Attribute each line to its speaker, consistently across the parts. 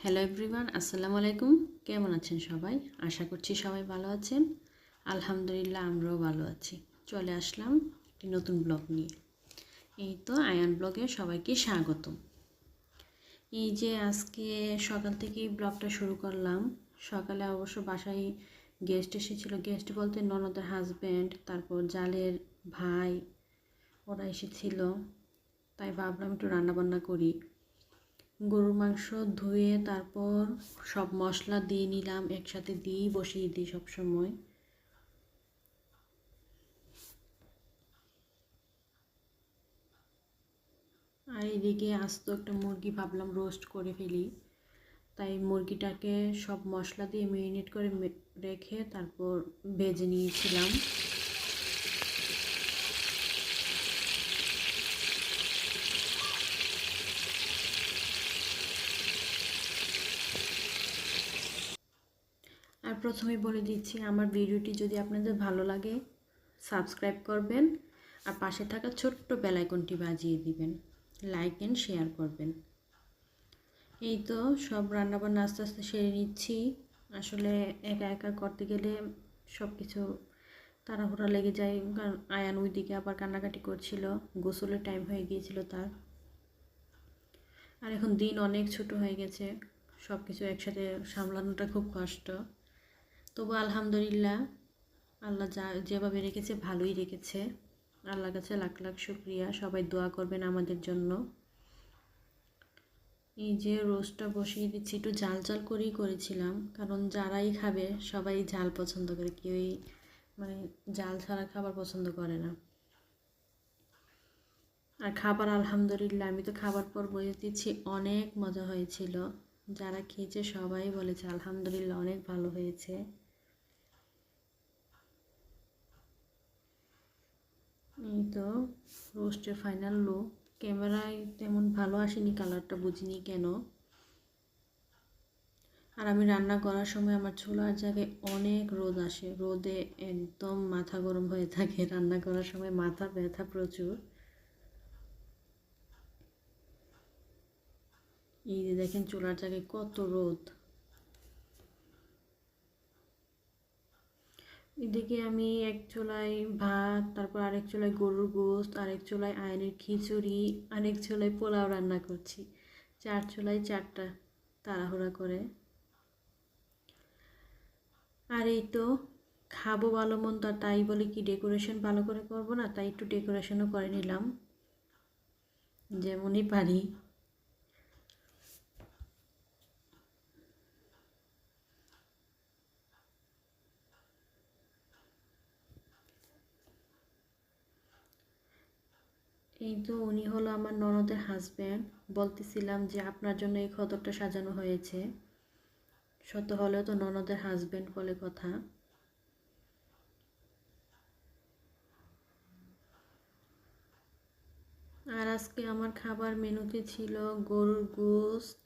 Speaker 1: Hello everyone আসসালামু আলাইকুম। কেমন আছেন সবাই? আশা করছি সবাই ভালো আছেন। আলহামদুলিল্লাহ আমরাও ভালো আছি। চলে আসলাম একটি নতুন ব্লগ নিয়ে। এই তো আয়ান ব্লগে সবাইকে স্বাগতম। এই যে আজকে সকাল থেকেই ব্লগটা শুরু করলাম। সকালে অবশ্য বাসায় গেস্ট এসেছিল। গেস্ট বলতে ননদের হাজব্যান্ড তারপর জালের ভাই, ওরা এসেছিল। তাই ভাবলাম একটু রান্নাবান্না করি। গরুর মাংস ধুয়ে তারপর সব মশলা দিয়ে নিলাম, একসাথে দিয়েই বসিয়ে দিই সবসময়। আর এদিকে আস্ত একটা মুরগি ভাবলাম রোস্ট করে ফেলি। তাই মুরগিটাকে সব মশলা দিয়ে মেরিনেট করে রেখে তারপর ভেজে নিয়েছিলাম। আর প্রথমে বলে দিচ্ছি, আমার ভিডিওটি যদি আপনাদের ভালো লাগে, সাবস্ক্রাইব করবেন আর পাশে থাকা ছোট্ট বেলাইকনটি বাজিয়ে দিবেন লাইক অ্যান্ড শেয়ার করবেন। এই তো সব রান্নাবান্না আস্তে আস্তে সেরে নিচ্ছি। আসলে একা একা করতে গেলে সব কিছু তাড়াহুড়া লেগে যায়, কারণ আয়ান ওইদিকে আবার কান্নাকাটি করছিল গোসলের টাইম হয়ে গিয়েছিল তার। আর এখন দিন অনেক ছোট হয়ে গেছে সব কিছু একসাথে সামলানোটা খুব কষ্ট। তবু আলহামদুলিল্লাহ, আল্লাহ যা, যেভাবে রেখেছে ভালোই রেখেছে। আল্লাহর কাছে লাখ লাখ শুক্রিয়া। সবাই দোয়া করবেন আমাদের জন্য। এই যে রোস্টটা বসিয়ে দিচ্ছি, একটু জাল জাল করেই করেছিলাম। কারণ যারাই খাবে, সবাই ঝাল পছন্দ করে। কেউই মানে জাল ছাড়া খাবার পছন্দ করে না। আর খাবার আলহামদুলিল্লাহ, আমি তো খাবার পর বলে দিচ্ছি, অনেক মজা হয়েছিল। যারা খেয়েছে সবাই বলেছে, আলহামদুলিল্লাহ, অনেক ভালো হয়েছে। এই তো, রোস্টের ফাইনাল লুক ক্যামেরায় তেমন ভালো আসেনি কালারটা বুঝিনি কেন। আর আমি রান্না করার সময় আমার চুলার জায়গায় অনেক রোদ আসে। রোদে একদম মাথা গরম হয়ে থাকে। রান্না করার সময় মাথা ব্যথা প্রচুর। এই যে দেখেন চুলার জায়গায় কত রোদ। এদিকে আমি এক চুলায় ভাত, তারপর আরেক চুলায় গরুর গোস্ত, আরেক চুলায় আয়নের খিচুড়ি, আরেক চুলায় পোলাও রান্না করছি। চার চুলায় চারটা তাড়াহুড়া করে। আর এই তো খাব ভালো মন্দ আর তাই বলে কি ডেকোরেশন ভালো করে করব না, তাই একটু ডেকোরেশনও করে নিলাম। যেমনই পারি। এই তো উনি হলো আমার ননদের হাজব্যান্ড বলতেছিলাম যে, আপনার জন্য এই খতরটা সাজানো হয়েছে। শত হলেও তো ননদের হাজব্যান্ড বলে কথা। আর আজকে আমার খাবার মেনুতে ছিল গরুর গোস্ত,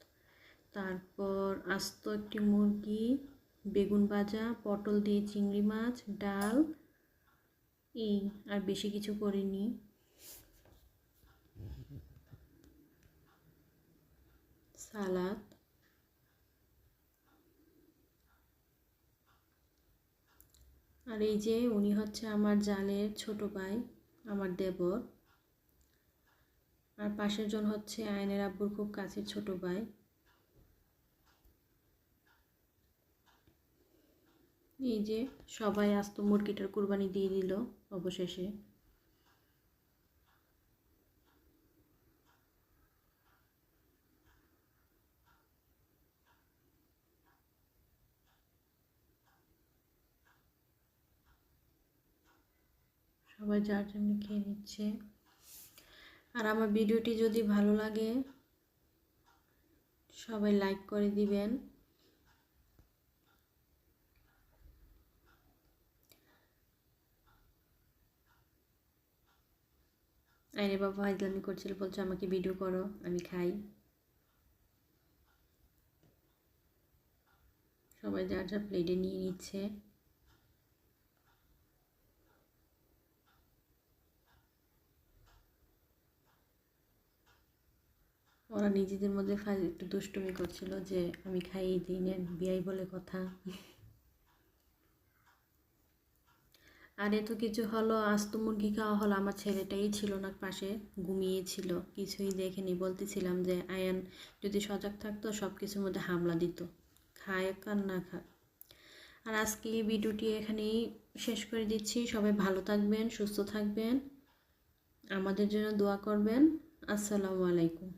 Speaker 1: তারপর আস্ত একটি মুরগি, বেগুন ভাজা, পটল দিয়ে চিংড়ি মাছ, ডাল, এই, আর বেশি কিছু করিনি। সালাদ। আর এই যে উনি হচ্ছে আমার জালের ছোট ভাই, আমার দেবর। আর পাশের জন হচ্ছে আয়নের আব্বুর খুব কাছের ছোট ভাই। এই যে সবাই আস্ত মুরগিটার কুরবানি দিয়ে দিল অবশেষে। সবাই যার জন্য খেয়ে নিচ্ছে। আর আমার ভিডিওটি যদি ভালো লাগে, সবাই লাইক করে দিবেন। আইনে বাবা হাজলামি করছিল, বলছে আমাকে ভিডিও করো, আমি খাই। সবাই যার যা প্লেটে নিয়ে নিচ্ছে। ওরা নিজেদের মধ্যে একটু দুষ্টুমি করছিল যে আমি খাইয়ে দিই নেন বিয়াই বলে কথা। আর এত কিছু হলো আজ তো মুরগি খাওয়া হলো, আমার ছেলেটাই ছিল না পাশে, ঘুমিয়েছিল, কিছুই দেখেনি। বলতেছিলাম যে, আয়ান, যদি সজাগ থাকতো সব কিছুর মধ্যে হামলা দিত। খায় আর না খায় আর আজকে এই ভিডিওটি এখানেই শেষ করে দিচ্ছি। সবাই ভালো থাকবেন, সুস্থ থাকবেন। আমাদের জন্য দোয়া করবেন। আসসালামু আলাইকুম।